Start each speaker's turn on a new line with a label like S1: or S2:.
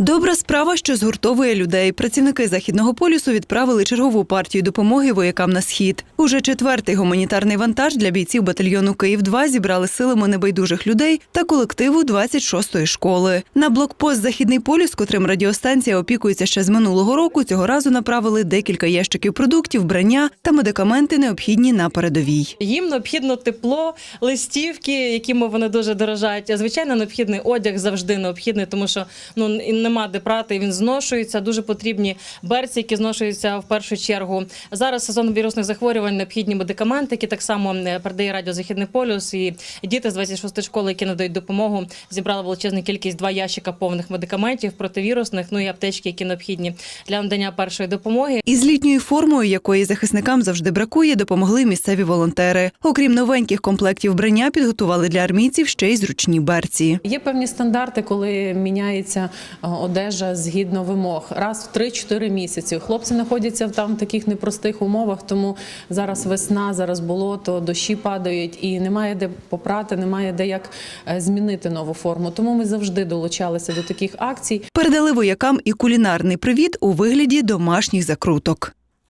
S1: Добра справа, що згуртовує людей. Працівники західного полюсу відправили чергову партію допомоги воякам на схід. Уже четвертий гуманітарний вантаж для бійців батальйону Київ 2 зібрали силами небайдужих людей та колективу 26-ї школи. На блокпост Західний полюс, котрим радіостанція опікується ще з минулого року, цього разу направили декілька ящиків продуктів, вбрання та медикаменти, необхідні на передовій.
S2: Їм необхідно тепло, листівки, якими вони дуже дорожають. А звичайно, необхідний одяг завжди необхідний, тому що ну і нема де прати. Він зношується. Дуже потрібні берці, які зношуються в першу чергу. Зараз сезон вірусних захворювань, необхідні медикаменти, які так само е, передає радіо Західний полюс. І діти з 26 школи, які надають допомогу, зібрали величезну кількість два ящика повних медикаментів противірусних, ну і аптечки, які необхідні для надання першої допомоги.
S1: Із літньою формою, якої захисникам завжди бракує, допомогли місцеві волонтери. Окрім новеньких комплектів вбрання, підготували для армійців ще й зручні берці.
S3: Є певні стандарти, коли міняється одежа згідно вимог раз в 3-4 місяці. Хлопці знаходяться в там таких непростих умовах, тому зараз весна, зараз болото, дощі падають і немає де попрати, немає де як е, змінити нову форму. Тому ми завжди долучалися до таких акцій.
S1: Передали воякам і кулінарний привіт у вигляді домашніх закруток.